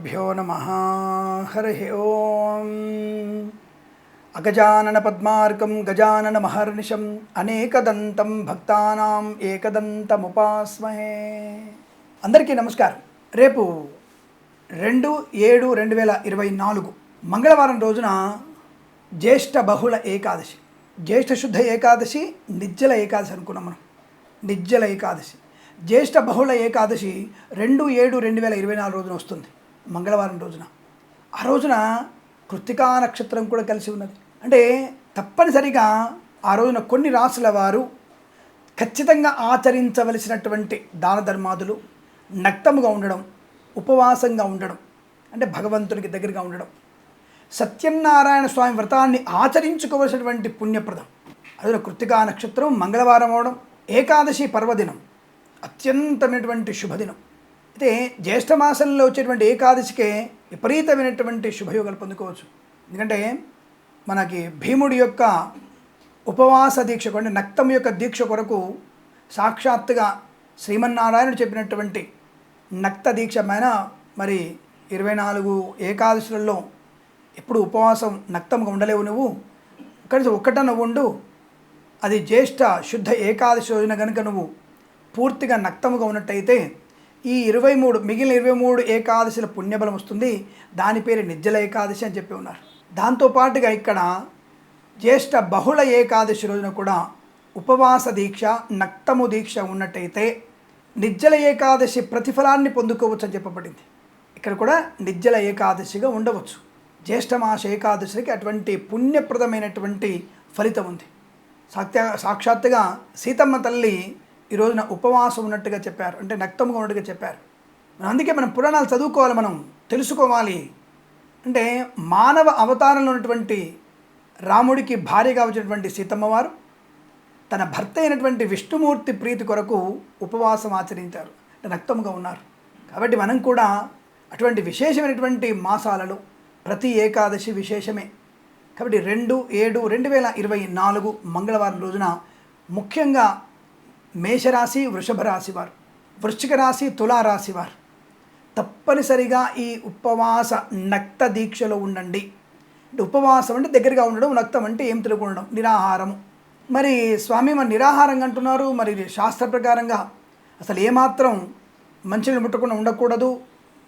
శ్రీగురుభ్యో నమ హరి ఓం అగజానన పద్మార్కం గజానన మహర్నిశం అనేకదంతం భక్తానాం ఏకదంతముపాస్మహే అందరికీ నమస్కారం. రేపు రెండు ఏడు రెండు వేల ఇరవై నాలుగు మంగళవారం రోజున జ్యేష్ఠ బహుళ ఏకాదశి. జ్యేష్ఠ శుద్ధ ఏకాదశి నిజ్జల ఏకాదశి అనుకున్నాం మనం. నిజ్జల ఏకాదశి. జ్యేష్ఠ బహుళ ఏకాదశి రెండు ఏడు రెండు వేల ఇరవై నాలుగు రోజున వస్తుంది. మంగళవారం రోజున. ఆ రోజున కృత్తికా నక్షత్రం కూడా కలిసి ఉన్నది. అంటే తప్పనిసరిగా ఆ రోజున కొన్ని రాసుల వారు ఖచ్చితంగా ఆచరించవలసినటువంటి దాన ధర్మాదులు నక్తముగా ఉండడం ఉపవాసంగా ఉండడం అంటే భగవంతునికి దగ్గరగా ఉండడం సత్యనారాయణ స్వామి వ్రతాన్ని ఆచరించుకోవలసినటువంటి పుణ్యప్రదం. అదే కృత్తికా నక్షత్రం మంగళవారం అవడం ఏకాదశి పర్వదినం అత్యంతమైనటువంటి శుభదినం. అయితే జ్యేష్ఠ మాసంలో వచ్చేటువంటి ఏకాదశికే విపరీతమైనటువంటి శుభయోగాలు పొందుకోవచ్చు. ఎందుకంటే మనకి భీముడి యొక్క ఉపవాస దీక్ష అంటే నక్తం యొక్క దీక్ష కొరకు సాక్షాత్తుగా శ్రీమన్నారాయణుడు చెప్పినటువంటి నక్త దీక్ష పైన మరి ఇరవై నాలుగు ఏకాదశులలో ఎప్పుడు ఉపవాసం నక్తంగా ఉండలేవు నువ్వు. కనీసం ఒక్కటన ఉండు. అది జ్యేష్ఠ శుద్ధ ఏకాదశి రోజున కనుక నువ్వు పూర్తిగా నక్తముగా ఉన్నట్టయితే ఈ ఇరవై మూడు మిగిలిన ఇరవై మూడు ఏకాదశిల పుణ్యబలం వస్తుంది. దాని పేరు నిజ్జల ఏకాదశి అని చెప్పి ఉన్నారు. దాంతోపాటుగా ఇక్కడ జ్యేష్ఠ బహుళ ఏకాదశి రోజున కూడా ఉపవాస దీక్ష నక్తము దీక్ష ఉన్నట్టయితే నిజ్జల ఏకాదశి ప్రతిఫలాన్ని పొందుకోవచ్చు అని చెప్పబడింది. ఇక్కడ కూడా నిజ్జల ఏకాదశిగా ఉండవచ్చు. జ్యేష్ఠమాస ఏకాదశికి అటువంటి పుణ్యప్రదమైనటువంటి ఫలితం ఉంది. సాక్ష్య సాక్షాత్తుగా సీతమ్మ తల్లి ఈ రోజున ఉపవాసం ఉన్నట్టుగా చెప్పారు అంటే నక్తముగా ఉన్నట్టుగా చెప్పారు. మనం అందుకే మనం పురాణాలు చదువుకోవాలి మనం తెలుసుకోవాలి. అంటే మానవ అవతారంలో ఉన్నటువంటి రాముడికి భార్యగా వచ్చినటువంటి సీతమ్మవారు తన భర్త అయినటువంటి విష్ణుమూర్తి ప్రీతి కొరకు ఉపవాసం ఆచరించారు అంటే నక్తముగా ఉన్నారు. కాబట్టి మనం కూడా అటువంటి విశేషమైనటువంటి మాసాలలో ప్రతి ఏకాదశి విశేషమే. కాబట్టి రెండు ఏడు రెండు వేల ఇరవై నాలుగు మంగళవారం రోజున ముఖ్యంగా మేషరాశి వృషభ రాశి వారు. వృశ్చిక రాశి తులారాశి వారు. తప్పనిసరిగా ఈ ఉపవాస నక్త దీక్షలో ఉండండి. ఉపవాసం అంటే దగ్గరగా ఉండడం నక్తం అంటే ఏం తిరగడం నిరాహారము. మరి స్వామి మరి నిరాహారంగా అంటున్నారు మరి శాస్త్ర ప్రకారంగా అసలు ఏమాత్రం మంచినీళ్ళు ముట్టకుండా ఉండకూడదు.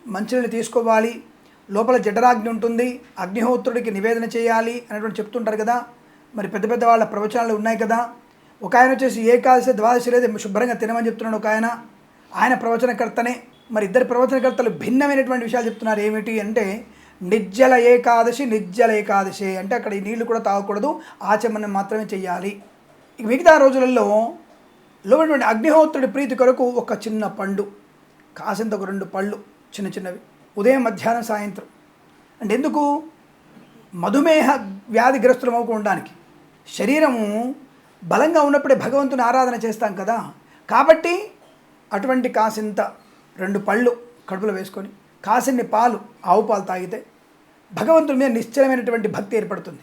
మంచినీళ్ళు తీసుకోవాలి. లోపల జఠరాగ్ని ఉంటుంది. అగ్నిహోత్రుడికి నివేదన చేయాలి అనేటువంటి చెప్తుంటారు కదా. మరి పెద్ద పెద్ద వాళ్ళ ప్రవచనాలు ఉన్నాయి కదా. ఒక ఆయన వచ్చేసి ఏకాదశి ద్వాదశి లేదు శుభ్రంగా తినమని చెప్తున్నాడు ఒక ఆయన. ఆయన ప్రవచనకర్తనే. మరి ఇద్దరు ప్రవచనకర్తలు భిన్నమైనటువంటి విషయాలు చెప్తున్నారు. ఏమిటి అంటే నిజ్జల ఏకాదశి నిర్జల ఏకాదశి. అంటే అక్కడ ఈ నీళ్ళు కూడా తాగకూడదు ఆచమనం మాత్రమే చేయాలి ఇక మిగతా రోజులలో లోనటువంటి అగ్నిహోత్రుడి ప్రీతి కొరకు ఒక చిన్న పండు. కాసింత ఒక రెండు పళ్ళు చిన్న చిన్నవి. ఉదయం మధ్యాహ్నం సాయంత్రం. అంటే ఎందుకు? మధుమేహ వ్యాధిగ్రస్తులం అవ్వకుండానికి శరీరము బలంగా ఉన్నప్పుడే భగవంతుని ఆరాధన చేస్తాం కదా. కాబట్టి అటువంటి కాసింత రెండు పళ్ళు కడుపులో వేసుకొని కాసిన్ని పాలు ఆవు పాలు తాగితే భగవంతుని మీద నిశ్చలమైనటువంటి భక్తి ఏర్పడుతుంది.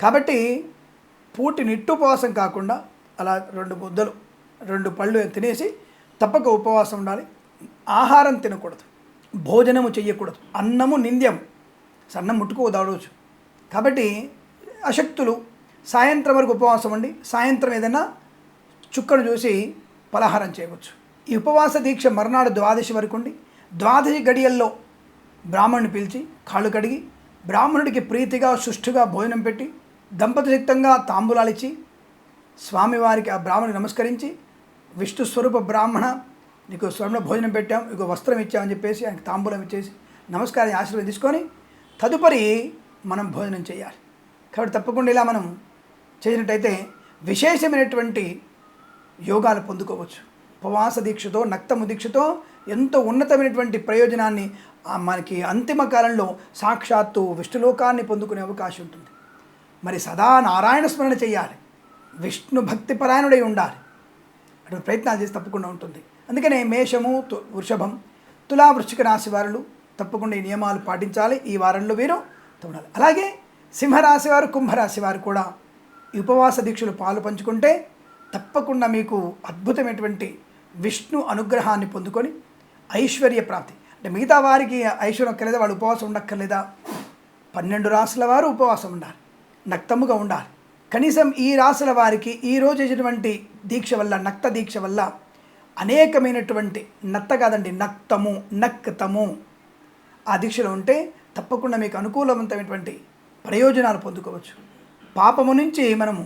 కాబట్టి పూటి నిట్టుపవాసం కాకుండా అలా రెండు ముద్దలు రెండు పళ్ళు తినేసి తప్పక ఉపవాసం ఉండాలి. ఆహారం తినకూడదు. భోజనము చెయ్యకూడదు. అన్నము నింద్యం సన్నం ముట్టుకోదాడవచ్చు కాబట్టి అశక్తులు సాయంత్రం వరకు ఉపవాసం ఉండి సాయంత్రం ఏదైనా చుక్కను చూసి పలహారం చేయవచ్చు. ఈ ఉపవాస దీక్ష మర్నాడు ద్వాదశి వరకు ఉండి ద్వాదశి గడియల్లో బ్రాహ్మణుని పిలిచి కాళ్ళు కడిగి బ్రాహ్మణుడికి ప్రీతిగా సుష్ఠుగా భోజనం పెట్టి దంపతియుక్తంగా తాంబూలాలు ఇచ్చి స్వామివారికి ఆ బ్రాహ్మణుని నమస్కరించి విష్ణు స్వరూప బ్రాహ్మణ నీకు స్వర్ణ భోజనం పెట్టాం నీకు వస్త్రం ఇచ్చామని చెప్పేసి ఆయనకు తాంబూలం ఇచ్చేసి నమస్కారం ఆశీర్వాదం తీసుకొని తదుపరి మనం భోజనం చేయాలి. కాబట్టి తప్పకుండా ఇలా మనం చేసినట్టయితే విశేషమైనటువంటి యోగాలు పొందుకోవచ్చు. ఉపవాస దీక్షతో నక్తము దీక్షతో ఎంతో ఉన్నతమైనటువంటి ప్రయోజనాన్ని మనకి అంతిమ కాలంలో సాక్షాత్తు విష్ణులోకాన్ని పొందుకునే అవకాశం ఉంటుంది. మరి సదా నారాయణ స్మరణ చేయాలి. విష్ణు భక్తి పరాయణుడై ఉండాలి. అటువంటి ప్రయత్నాలు చేసి తప్పకుండా ఉంటుంది. అందుకనే మేషము తు- వృషభం తులా వృశ్చిక రాశి వారులు తప్పకుండా ఈ నియమాలు పాటించాలి. ఈ వారంలో వీరు ఉండాలి అలాగే సింహరాశి వారు కుంభరాశి వారు కూడా ఉపవాస దీక్షలు పాలు పంచుకుంటే తప్పకుండా మీకు అద్భుతమైనటువంటి విష్ణు అనుగ్రహాన్ని పొందుకొని ఐశ్వర్య ప్రాప్తి. అంటే మిగతా వారికి ఐశ్వర్యం అక్కర్లేదా వాళ్ళు ఉపవాసం ఉండక్కర్లేదా? పన్నెండు రాసుల వారు ఉపవాసం ఉండాలి. నక్తముగా ఉండాలి. కనీసం ఈ రాసుల వారికి ఈ రోజు చేసినటువంటి దీక్ష వల్ల నక్త దీక్ష వల్ల అనేకమైనటువంటి నత్త కాదండి నక్తము నక్తము ఆ దీక్షలో ఉంటే తప్పకుండా మీకు అనుకూలవంతమైనటువంటి ప్రయోజనాలు పొందుకోవచ్చు. పాపము నుంచి మనము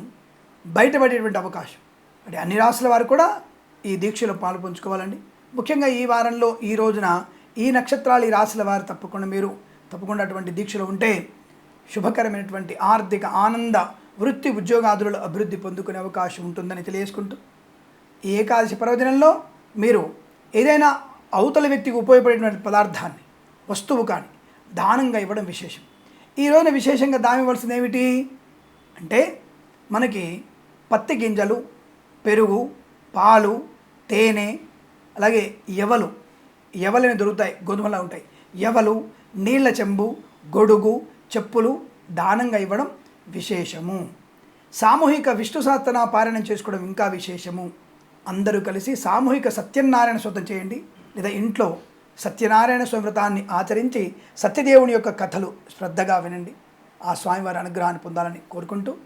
బయటపడేటువంటి అవకాశం. అంటే అన్ని రాసుల వారు కూడా ఈ దీక్షలో పాలు పంచుకోవాలండి. ముఖ్యంగా ఈ వారంలో ఈ రోజున ఈ నక్షత్రాలు ఈ రాశుల వారు తప్పకుండా మీరు తప్పకుండా అటువంటి దీక్షలో ఉంటే శుభకరమైనటువంటి ఆర్థిక ఆనంద వృత్తి ఉద్యోగాదులలో అభివృద్ధి పొందుకునే అవకాశం ఉంటుందని తెలియజేసుకుంటూ ఈ ఏకాదశి పర్వదినంలో మీరు ఏదైనా అవతల వ్యక్తికి ఉపయోగపడేటువంటి పదార్థాన్ని వస్తువు కానీ దానంగా ఇవ్వడం విశేషం. ఈ రోజున విశేషంగా దానం ఇవ్వాల్సింది ఏమిటి? అంటే మనకి పత్తి గింజలు పెరుగు పాలు తేనె అలాగే ఎవలు ఎవలని దొరుకుతాయి గోధుమలా ఉంటాయి. ఎవలు నీళ్ళ చెంబు గొడుగు చెప్పులు దానంగా ఇవ్వడం విశేషము. సామూహిక విష్ణు సాధన పారాయణం చేసుకోవడం ఇంకా విశేషము. అందరూ కలిసి సామూహిక సత్యనారాయణ స్వతం చేయండి. లేదా ఇంట్లో సత్యనారాయణ స్వామి వ్రతాన్ని ఆచరించి సత్యదేవుని యొక్క కథలు శ్రద్ధగా వినండి. ఆ స్వామివారి అనుగ్రహాన్ని పొందాలని కోరుకుంటూ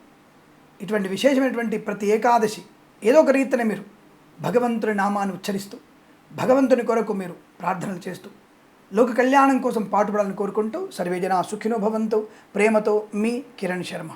ఇటువంటి విశేషమైనటువంటి ప్రతి ఏకాదశి ఏదో ఒక రీతిన మీరు భగవంతుని నామాన్ని ఉచ్చరిస్తూ భగవంతుని కొరకు మీరు ప్రార్థనలు చేస్తూ లోక కళ్యాణం కోసం పాటుపడాలని కోరుకుంటూ సర్వేజన సుఖినో భవంతు ప్రేమతో మీ కిరణ్ శర్మ.